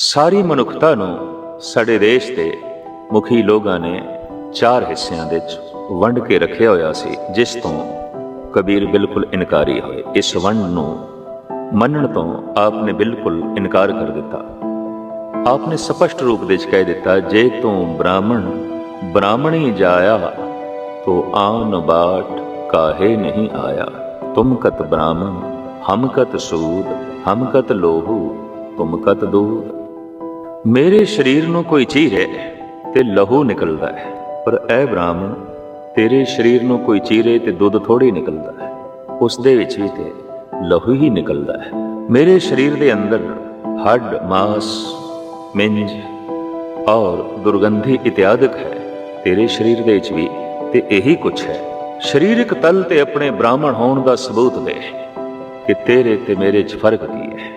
ਸਾਰੀ ਮਨੁੱਖਤਾ ਨੂੰ ਸਾਡੇ ਦੇਸ਼ ਦੇ ਮੁਖੀ ਲੋਕਾਂ ਨੇ ਚਾਰ ਹਿੱਸਿਆਂ ਦੇ ਵਿੱਚ ਵੰਡ ਕੇ ਰੱਖਿਆ ਹੋਇਆ ਸੀ, ਜਿਸ ਤੋਂ ਕਬੀਰ ਬਿਲਕੁਲ ਇਨਕਾਰੀ ਹੋਏ। ਇਸ ਵੰਡ ਨੂੰ ਮੰਨਣ ਤੋਂ ਆਪ ਨੇ ਬਿਲਕੁਲ ਇਨਕਾਰ ਕਰ ਦਿੱਤਾ। ਆਪ ਨੇ ਸਪਸ਼ਟ ਰੂਪ ਵਿੱਚ ਕਹਿ ਦਿੱਤਾ, ਜੇ ਤੂੰ ਬ੍ਰਾਹਮਣ, ਬ੍ਰਾਹਮਣੀ ਜਾਇਆ, ਤੋ ਆਨ ਬਾਟ ਕਾਹੇ ਨਹੀਂ ਆਇਆ। ਤੁਮ ਕਤ ਬ੍ਰਾਹਮਣ, ਹਮ ਕਤ ਸੂਦ, ਹਮ ਕਤ ਲੋਹੂ, ਤੁਮ ਕਤ ਦੂਧ ਮੇਰੇ ਸਰੀਰ ਨੂੰ ਕੋਈ ਚੀਰੇ ਤੇ ਲਹੂ ਨਿਕਲਦਾ ਹੈ, ਪਰ ਐ ਬ੍ਰਾਹਮਣ, ਤੇਰੇ ਸਰੀਰ ਨੂੰ ਕੋਈ ਚੀਰੇ ਤੇ ਦੁੱਧ ਥੋੜੀ ਨਿਕਲਦਾ ਹੈ। ਉਸ ਦੇ ਵਿੱਚ ਵੀ ਤੇ ਲਹੂ ਹੀ ਨਿਕਲਦਾ ਹੈ। ਮੇਰੇ ਸਰੀਰ ਦੇ ਅੰਦਰ ਹੱਡ, ਮਾਸ, ਮਿੰਜ ਔਰ ਦੁਰਗੰਧੀ ਇਤਿਆਦਿਕ ਹੈ। ਤੇਰੇ ਸਰੀਰ ਦੇ ਵਿੱਚ ਵੀ ਤੇ ਇਹੀ ਕੁਛ ਹੈ। ਸਰੀਰਕ ਤਲ ਤੇ ਆਪਣੇ ਬ੍ਰਾਹਮਣ ਹੋਣ ਦਾ ਸਬੂਤ ਦੇ ਕਿ ਤੇਰੇ ਤੇ ਮੇਰੇ 'ਚ ਫ਼ਰਕ ਕੀ ਹੈ।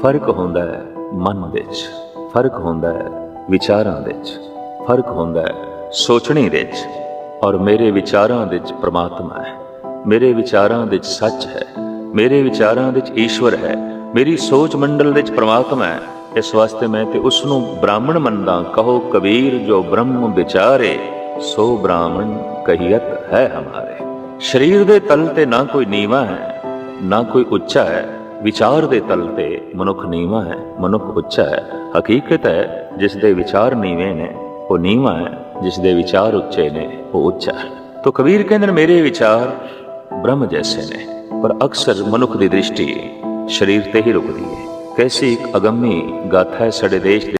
ਫ਼ਰਕ ਹੁੰਦਾ ਹੈ ਮਨ ਵਿੱਚ। ਫ਼ਰਕ ਹੁੰਦਾ ਹੈ ਵਿਚਾਰਾਂ ਵਿੱਚ। ਫ਼ਰਕ ਹੁੰਦਾ ਹੈ ਸੋਚਣੀ ਵਿੱਚ। ਔਰ ਮੇਰੇ ਵਿਚਾਰਾਂ ਵਿੱਚ ਪ੍ਰਮਾਤਮਾ ਹੈ। ਮੇਰੇ ਵਿਚਾਰਾਂ ਵਿੱਚ ਸੱਚ ਹੈ। ਮੇਰੇ ਵਿਚਾਰਾਂ ਵਿੱਚ ਈਸ਼ਵਰ ਹੈ। ਮੇਰੀ ਸੋਚ ਮੰਡਲ ਵਿੱਚ ਪ੍ਰਮਾਤਮਾ ਹੈ। ਇਸ ਵਾਸਤੇ ਮੈਂ ਤੇ ਉਸ ਨੂੰ ਬ੍ਰਾਹਮਣ ਮੰਨਦਾ ਕਹੋ, ਕਬੀਰ, ਜੋ ਬ੍ਰਹਮ ਵਿਚਾਰੇ, ਸੋ ਬ੍ਰਾਹਮਣ ਕਹੀਅਤ ਹੈ ਹਮਾਰੇ। ਸਰੀਰ ਦੇ ਤਲ ਤੇ ਨਾ ਕੋਈ ਨੀਵਾ ਹੈ, ਨਾ ਕੋਈ ਉੱਚਾ ਹੈ। ਵਿਚਾਰ ਦੇ ਤਲ ਤੇ ਮਨੁੱਖ ਨੀਵਾ ਹੈ, ਮਨੁੱਖ ਉੱਚਾ ਹੈ। ਹਕੀਕਤ ਹੈ, ਜਿਸ ਦੇ ਵਿਚਾਰ ਨੀਵੇਂ ਨੇ, ਉਹ ਨੀਵਾ ਹੈ, ਜਿਸ ਦੇ ਵਿਚਾਰ ਉੱਚੇ ਨੇ, ਉਹ ਉੱਚਾ ਹੈ। ਤੋ ਕਬੀਰ ਕਹਿੰਦੇ ਨੇ, ਮੇਰੇ ਵਿਚਾਰ ਬ੍ਰਹਮ ਜੈਸੇ ਨੇ, ਪਰ ਅਕਸਰ ਮਨੁੱਖ ਦੀ ਦ੍ਰਿਸ਼ਟੀ ਸਰੀਰ ਤੇ ਹੀ ਰੁਕਦੀ ਹੈ। ਕੈਸੀ ਇੱਕ ਅਗੰਮੀ ਗਾਥਾ ਹੈ ਸਾਡੇ ਦੇਸ਼ ਦੇ